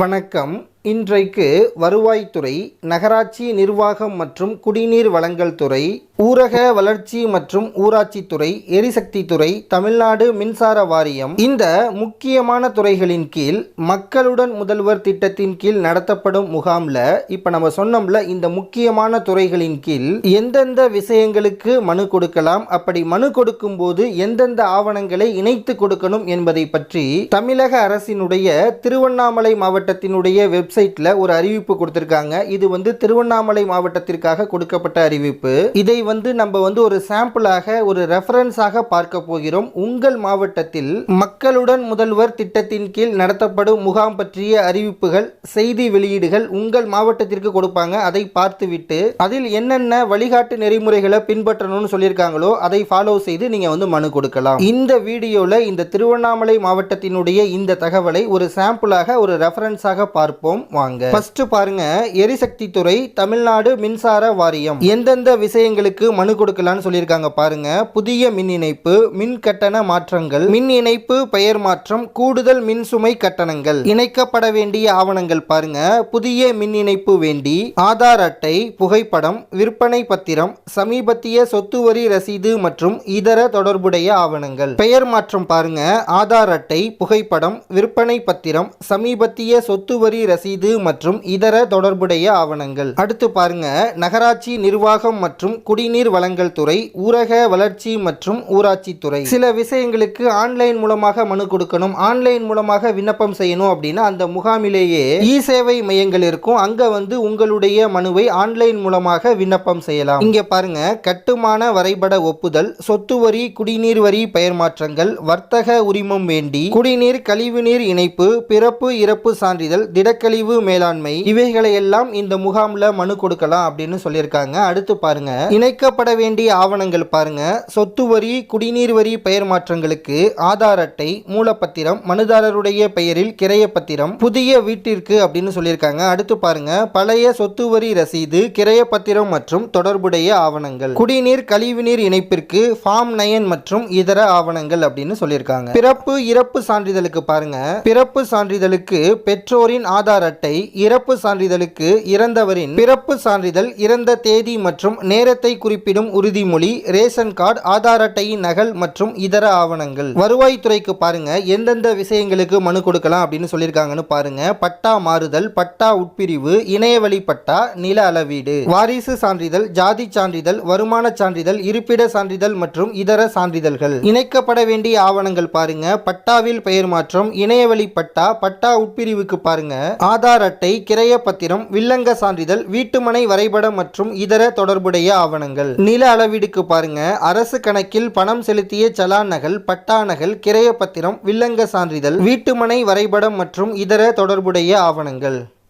வணக்கம். இன்றைக்கு வருவாய்த்துறை நகராட்சி நிர்வாகம் மற்றும் குடிநீர் வழங்கல் துறை ஊரக வளர்ச்சி மற்றும் ஊராட்சித்துறை எரிசக்தித்துறை தமிழ்நாடு மின்சார வாரியம் இந்த முக்கியமான துறைகளின் கீழ் மக்களுடன் முதல்வர் திட்டத்தின் கீழ் நடத்தப்படும் முகாம்ல இப்ப நம்ம சொன்னோம்ல இந்த முக்கியமான துறைகளின் கீழ் எந்தெந்த விஷயங்களுக்கு மனு கொடுக்கலாம் அப்படி மனு கொடுக்கும் போது எந்தெந்த ஆவணங்களை இணைத்து கொடுக்கணும் என்பதை பற்றி தமிழக அரசினுடைய திருவண்ணாமலை மாவட்டத்தினுடைய வெப்சைட்ல ஒரு அறிவிப்பு கொடுத்திருக்காங்க. இது வந்து திருவண்ணாமலை மாவட்டத்திற்காக கொடுக்கப்பட்ட அறிவிப்பு. இதை வந்து நம்ம வந்து ஒரு சாம்பிளாக ஒரு ரெஃபரன்ஸாக பார்க்க போகிறோம். உங்கள் மாவட்டத்தில் மக்களுடன் முதல்வர் திட்டத்தின் கீழ் நடத்தப்படும் முகாம் பற்றிய அறிவிப்புகள் செய்தி வெளியீடுகள் உங்கள் மாவட்டத்திற்கு கொடுப்பாங்க. அதை பார்த்துவிட்டு அதில் என்னென்ன வழிகாட்டு நெறிமுறைகளை பின்பற்றணும்னு சொல்லியிருக்காங்களோ அதை ஃபாலோ செய்து நீங்க வந்து மனு கொடுக்கலாம். இந்த வீடியோல இந்த திருவண்ணாமலை மாவட்டத்தினுடைய இந்த தகவலை ஒரு சாம்பிளாக ஒரு ரெஃபரன்ஸாக பார்ப்போம். வாங்க. ஃபர்ஸ்ட் பாருங்க எரிசக்தி துறை தமிழ்நாடு மின்சார வாரியம். எந்தெந்த விஷயங்களுக்கு மனு கொடுக்கலாம்னு சொல்லியிருக்காங்க பாருங்க. புதிய மின் இணைப்பு மின் கட்டண மாற்றங்கள் மின் இணைப்பு பெயர் மாற்றம் கூடுதல் மின் சுமை கட்டணங்கள் இணைக்கப்பட வேண்டிய ஆவணங்கள் பாருங்க. புதிய மின் இணைப்பு வேண்டி ஆதார் அட்டை புகைப்படம் விற்பனை பத்திரம் சமீபத்திய சொத்து வரி ரசீது மற்றும் இதர தொடர்புடைய ஆவணங்கள். பெயர் மாற்றம் பாருங்க. ஆதார் அட்டை புகைப்படம் விற்பனை பத்திரம் சமீபத்திய சொத்து வரி ரசீது மற்றும் இதர தொடர்புடைய ஆவணங்கள். அடுத்து பாருங்க நகராட்சி நிர்வாகம் மற்றும் குடிநீர் வழங்கல் துறை ஊரக வளர்ச்சி மற்றும் ஊராட்சி துறை. சில விஷயங்களுக்கு ஆன்லைன் மூலமாக மனு கொடுக்கணும். ஆன்லைன் மூலமாக விண்ணப்பம் செய்யணும் அப்படின்னா அந்த முகாமிலேயே இ சேவை மையங்கள் இருக்கும். அங்க வந்து உங்களுடைய மனுவை ஆன்லைன் மூலமாக விண்ணப்பம் செய்யலாம். இங்க பாருங்க கட்டுமான வரைபட ஒப்புதல் சொத்து வரி குடிநீர் வரி பெயர் மாற்றங்கள் வர்த்தக உரிமம் வேண்டி குடிநீர் கழிவுநீர் இணைப்பு பிறப்பு இறப்பு சான்றிதழ் திடக்கழிவு மேலாண்மை இவைகளை எல்லாம் இந்த முகாம்ல மனு கொடுக்கலாம் அப்படின்னு சொல்லியிருக்காங்க. அடுத்து பாருங்க. இணைக்கப்பட வேண்டிய ஆவணங்கள் பாருங்க. சொத்து வரி குடிநீர் வரி பெயர் மாற்றங்களுக்கு ஆதார் அட்டை மூலப்பத்திரம் மனுதாரருடைய பெயரில் கிரைய பத்திரம் புதிய வீட்டிற்கு அப்படின்னு சொல்லியிருக்காங்க. அடுத்து பாருங்க. பழைய சொத்து வரி ரசீது கிரைய பத்திரம் மற்றும் தொடர்புடைய ஆவணங்கள். குடிநீர் கழிவுநீர் இணைப்பிற்கு ஃபார்ம் நயன் மற்றும் இதர ஆவணங்கள் அப்படின்னு சொல்லியிருக்காங்க. பிறப்பு இறப்பு சான்றிதழுக்கு பாருங்க. பிறப்பு சான்றிதழுக்கு பெற்றோரின் ஆதார் அட்டை இறப்பு சான்றிதழுக்கு இறந்தவரின் பிறப்பு சான்றிதழ் இறந்த தேதி மற்றும் நேரத்தை குறிப்பிடும் உறுதிமொழி ரேஷன் கார்டு ஆதார் அட்டையின் நகல் மற்றும் இதர ஆவணங்கள். வருவாய்த்துறைக்கு பாருங்க எந்தெந்த விஷயங்களுக்கு மனு கொடுக்கலாம் அப்படின்னு சொல்லியிருக்காங்கன்னு பாருங்க. பட்டா மாறுதல் பட்டா உட்பிரிவு இணையவழி பட்டா நில அளவீடு. வாரிசு சான்றிதழ் ஜாதி சான்றிதழ் வருமான சான்றிதழ் இருப்பிட சான்றிதழ் மற்றும் இதர சான்றிதழ்கள். இணைக்கப்பட வேண்டிய ஆவணங்கள் பாருங்க. பட்டாவில் பெயர் மாற்றம் இணையவழி பட்டா பட்டா உட்பிரிவுக்கு பாருங்க. ஆதார் அட்டை கிரையப்பத்திரம் வில்லங்க சான்றிதழ் வீட்டுமனை வரைபடம் மற்றும் இதர தொடர்புடைய ஆவணங்கள். நில அளவீடுக்கு பாருங்க. அரசு கணக்கில் பணம் செலுத்திய சலான் நகல் பட்டா நகல் வில்லங்க சான்றிதழ் வீட்டுமனை வரைபடம் மற்றும் இதர தொடர்புடைய ஆவணங்கள்.